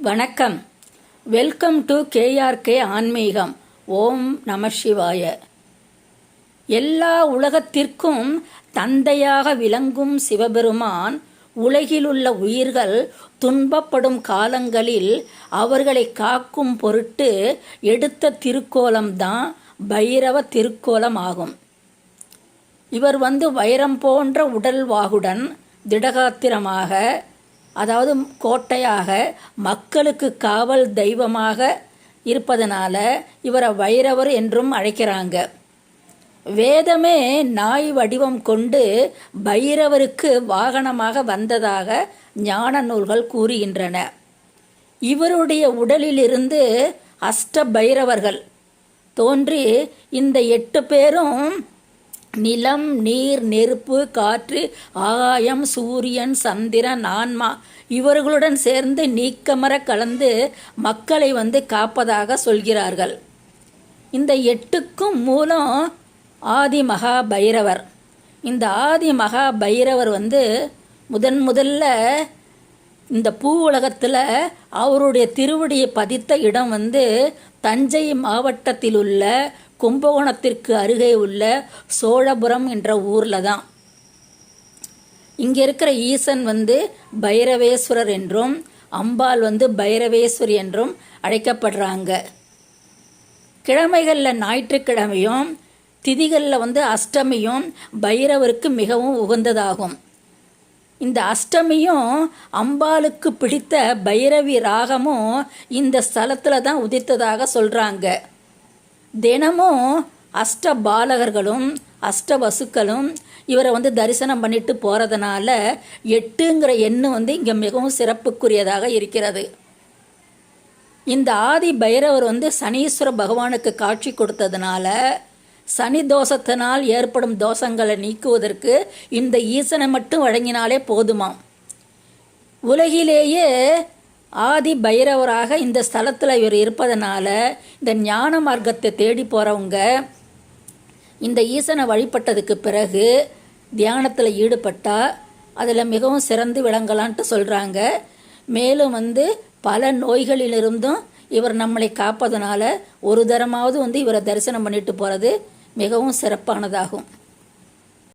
வணக்கம். Welcome to KRK ஆன்மீகம் ஓம் நம சிவாய. எல்லா உலகத்திற்கும் தந்தையாக விளங்கும் சிவபெருமான் உலகிலுள்ள உயிர்கள் துன்பப்படும் காலங்களில் அவர்களை காக்கும் பொருட்டு எடுத்த திருக்கோலம்தான் பைரவ திருக்கோலம் ஆகும் இவர் வந்து வைரம் போன்ற உடல் வாகுடன் திடகாத்திரமாக அதாவது கோட்டையாக மக்களுக்கு காவல் தெய்வமாக இருப்பதனால இவரை வைரவர் என்றும் அழைக்கிறாங்க. வேதமே நாய் வடிவம் கொண்டு பைரவருக்கு வாகனமாக வந்ததாக ஞான நூல்கள் கூறுகின்றன. இவருடைய உடலிலிருந்து அஷ்ட பைரவர்கள் தோன்றி இந்த எட்டு பேரும் நிலம் நீர் நெருப்பு காற்று ஆகாயம் சூரியன் சந்திரன் ஆன்மா இவர்களுடன் சேர்ந்து நீக்கமர கலந்து மக்களை வந்து காப்பதாக சொல்கிறார்கள். இந்த எட்டுக்கும் மூலம் ஆதி மகா பைரவர் இந்த ஆதி மகா பைரவர் வந்து முதன் முதல்ல இந்த பூ உலகத்தில் அவருடைய திருவடியை பதித்த இடம் வந்து தஞ்சை மாவட்டத்தில் உள்ள கும்பகோணத்திற்கு அருகே உள்ள சோழபுரம் என்ற ஊரில் தான். இங்கே இருக்கிற ஈசன் வந்து பைரவேஸ்வரர் என்றும் அம்பாள் வந்து பைரவேஸ்வரி என்றும் அழைக்கப்படுறாங்க. கிழமைகளில் ஞாயிற்றுக்கிழமையும் திதிகளில் வந்து அஷ்டமியும் பைரவருக்கு மிகவும் உகந்ததாகும். இந்த அஷ்டமியும் அம்பாளுக்கு பிடித்த பைரவி ராகமும் இந்த ஸ்தலத்தில் தான் உதித்ததாக சொல்கிறாங்க தினமும் அஷ்ட பாலகர்களும் அஷ்ட வசுக்களும் இவரை வந்து தரிசனம் பண்ணிட்டு போகிறதுனால எட்டுங்கிற எண்ணு வந்து இங்கே மிகவும் சிறப்புக்குரியதாக இருக்கிறது. இந்த ஆதி பைரவர் வந்து சனீஸ்வர பகவானுக்கு காட்சி கொடுத்ததுனால சனி தோஷத்தினால் ஏற்படும் தோஷங்களை நீக்குவதற்கு இந்த ஈசனை மட்டும் வழங்கினாலே போதுமாம். உலகிலேயே ஆதி பைரவராக இந்த ஸ்தலத்தில் இவர் இருப்பதனால இந்த ஞான மார்க்கத்தை தேடி போகிறவங்க இந்த ஈசனை வழிபட்டதுக்கு பிறகு தியானத்தில் ஈடுபட்டால் அதில் மிகவும் சிறந்து விளங்கலான்ட்டு சொல்கிறாங்க மேலும் வந்து பல நோய்களிலிருந்தும் இவர் நம்மளை காப்பதனால ஒரு தரமாவது வந்து இவரை தரிசனம் பண்ணிட்டு போகிறது மிகவும் சிறப்பானதாகும்.